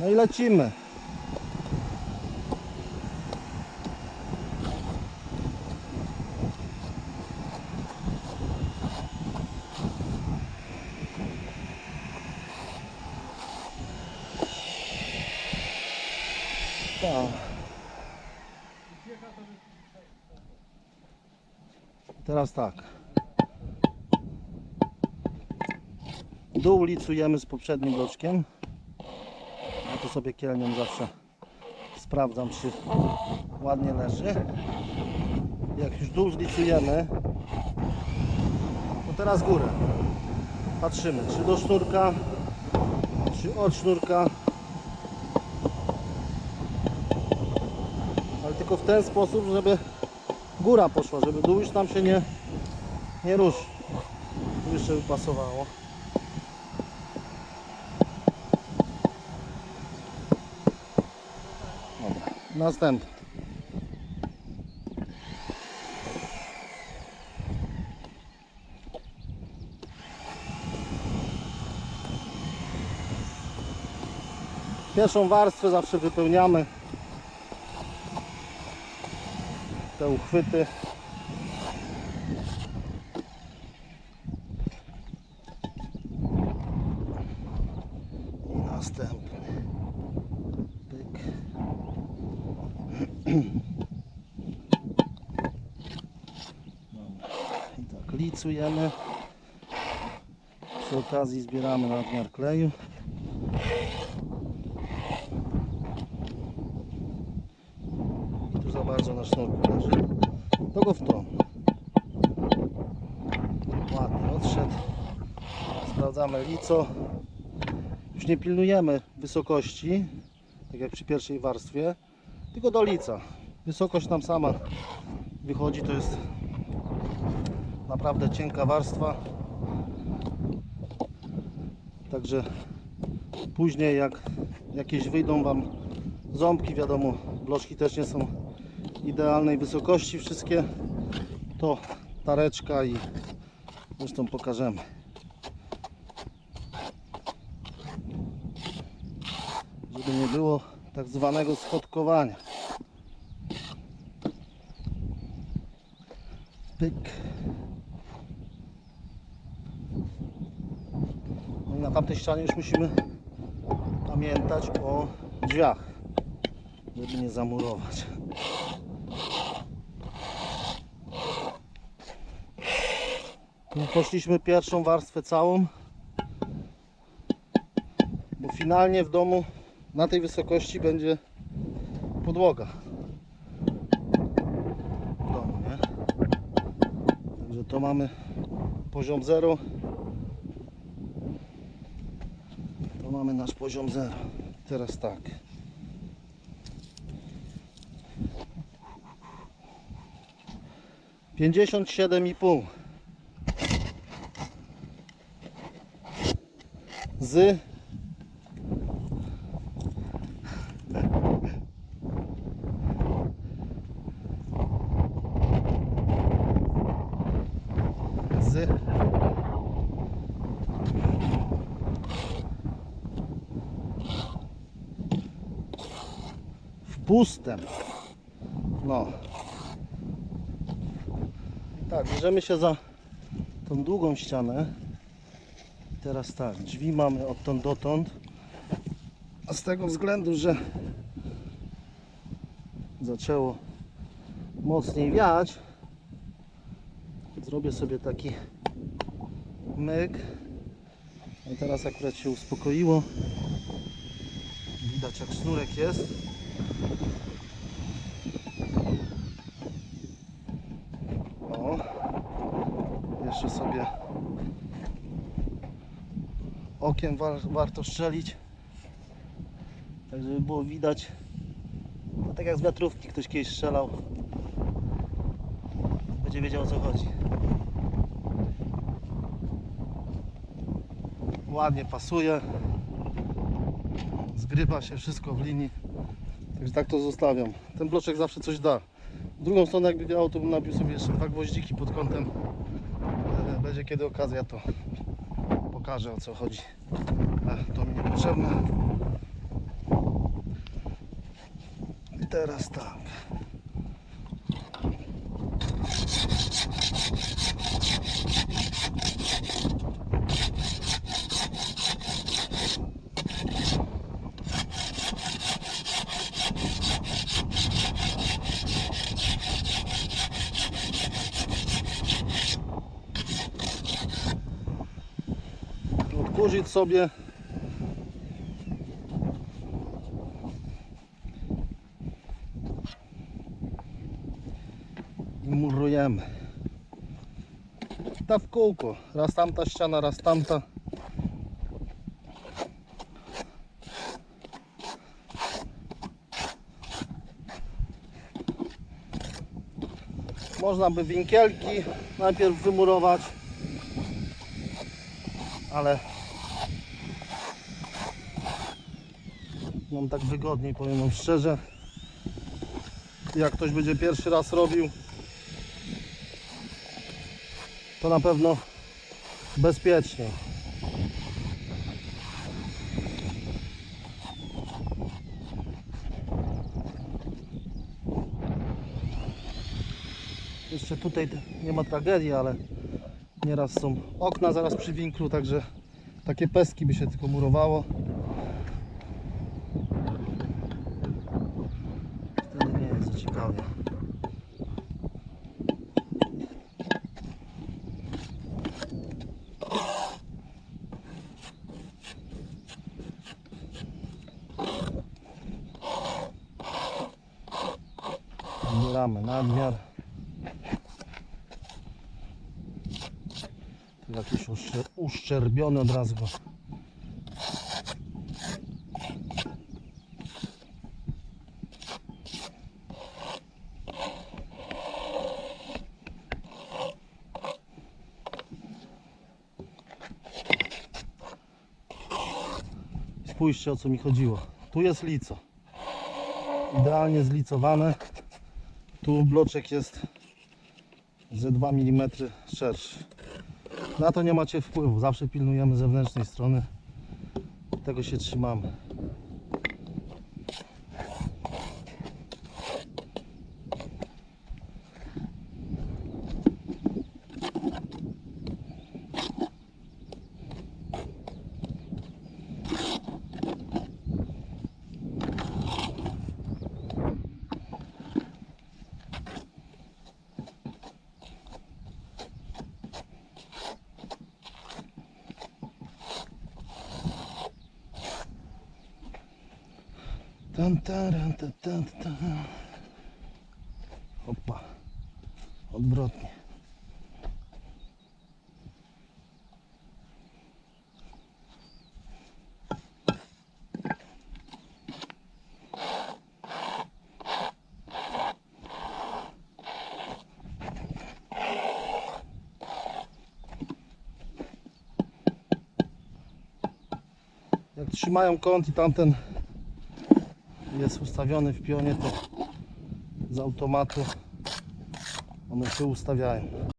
No i lecimy. Tak. Teraz tak. Dół licujemy z poprzednim bloczkiem. To sobie kielnią zawsze sprawdzam, czy ładnie leży. Jak już dół zlicujemy, to teraz górę. Patrzymy, czy do sznurka, czy od sznurka. Ale tylko w ten sposób, żeby góra poszła, żeby dół już nam się nie, nie ruszy. Tu jeszcze by następny. Pierwszą warstwę zawsze wypełniamy te uchwyty. I następny. Pyk. Dobra. I tak licujemy. Przy okazji zbieramy nadmiar kleju. I tu za bardzo na sznurku leży. To go w to. Ładnie odszedł. Sprawdzamy lico. Już nie pilnujemy wysokości, tak jak przy pierwszej warstwie, tylko do lica. Wysokość nam sama wychodzi, to jest naprawdę cienka warstwa. Także później jak jakieś wyjdą Wam ząbki, wiadomo, bloczki też nie są idealnej wysokości wszystkie, to tareczka i zresztą pokażemy. Żeby nie było tak zwanego schodkowania. Pyk. No i na tamtej ścianie już musimy pamiętać o drzwiach, żeby nie zamurować. Poszliśmy pierwszą warstwę całą, bo finalnie w domu na tej wysokości będzie podłoga. W domu, nie? Także to mamy poziom 0. To mamy nasz poziom 0. Teraz tak. Pięćdziesiąt siedem i pół z z wpustem. No. Tak, bierzemy się za tą długą ścianę. I teraz tak, drzwi mamy odtąd dotąd. A z tego względu, że zaczęło mocniej wiać, zrobię sobie taki myk. No I teraz akurat się uspokoiło. Widać jak sznurek jest. O, jeszcze sobie okiem war, warto strzelić. Tak żeby było widać. No, tak jak z wiatrówki ktoś kiedyś strzelał. Będzie wiedział o co chodzi. Ładnie pasuje. Zgrywa się wszystko w linii. Także tak to zostawiam. Ten bloczek zawsze coś da. Drugą stronę jakby wiało, to bym nabił sobie jeszcze dwa gwoździki pod kątem będzie kiedy okazja to pokażę o co chodzi. E, to mi niepotrzebne. I teraz tak. Odkurzyć sobie i murujemy. Ta w kółko. Raz tamta ściana, raz tamta. Można by winkielki najpierw wymurować, ale mam tak wygodniej, powiem wam szczerze. Jak ktoś będzie pierwszy raz robił, to na pewno bezpieczniej. Jeszcze tutaj nie ma tragedii, ale nieraz są okna zaraz przy winklu, także takie peski by się tylko murowało. Ciekawie. Zbieramy nadmiar. Jakiś uszczer- uszczerbiony od razu go. Spójrzcie o co mi chodziło. Tu jest lico. Idealnie zlicowane. Tu bloczek jest ze 2 mm szerszy. Na to nie macie wpływu. Zawsze pilnujemy zewnętrznej strony. Tego się trzymamy. Tan, taran, tan, tan, tan. Opa. Odwrotnie. Jak trzymają kąt i tamten jest ustawiony w pionie, to z automatu one się ustawiają.